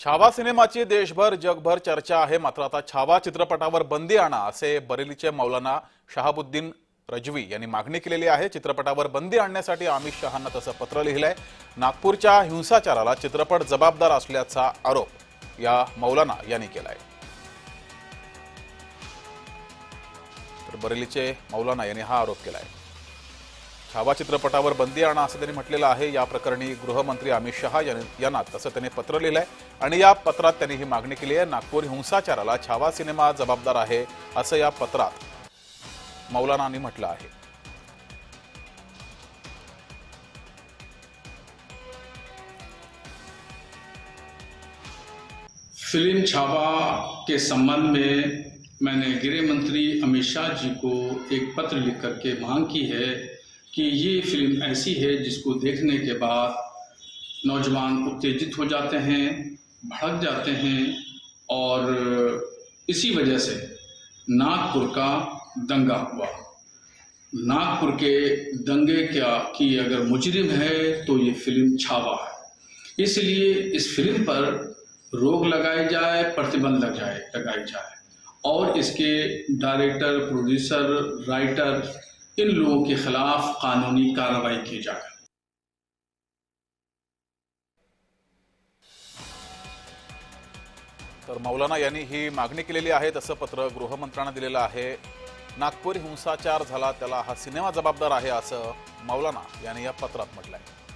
छावा सिनेमाची देशभर जगभर चर्चा आहे. मात्र आता छावा चित्रपटावर बंदी आणा असे बरेलीचे मौलाना शहाबुद्दीन रजवी यांनी मागणी केलेली आहे. चित्रपटावर बंदी आणण्यासाठी अमित शहांना तसं पत्र लिहिलंय. नागपूरच्या हिंसाचाराला चित्रपट जबाबदार असल्याचा आरोप या मौलाना यांनी केलाय. तर बरेलीचे मौलाना यांनी हा आरोप केलाय. छावा चित्रपटावर बंदी आणा असं त्यांनी म्हटलेलं गृहमंत्री अमित शहा यांनी- पत्र आणि या पत्रात त्यांनी ही मागणी केली आहे. नागपूर हिंसाचाराला छावा सिनेमा जबाबदार आहे असं या पत्रात मौलानांनी म्हटलं आहे. फ़िल्म छावा के संबंध में मैंने गृह मंत्री अमित शाह जी को एक पत्र लिख करके मांग की है। कि ये फ़िल्म ऐसी है जिसको देखने के बाद नौजवान उत्तेजित हो जाते हैं, भड़क जाते हैं और इसी वजह से नागपुर का दंगा हुआ। नागपुर के दंगे क्या की अगर मुजरिम है तो ये फ़िल्म छावा है। इसलिए इस फ़िल्म पर रोक लगाई जाए, प्रतिबंध लग जाए लगाई जाए। और इसके डायरेक्टर, प्रोड्यूसर, राइटर इन लोगों के खिलाफ कानूनी कार्रवाई की जाए तर मौलाना यांनी ही मागणी केलेली आहे तसं पत्र गृहमंत्र्यांना दिलेलं आहे. नागपूर हिंसाचार झाला त्याला हा सिनेमा जबाबदार आहे असं मौलाना यांनी या पत्रात म्हटलं आहे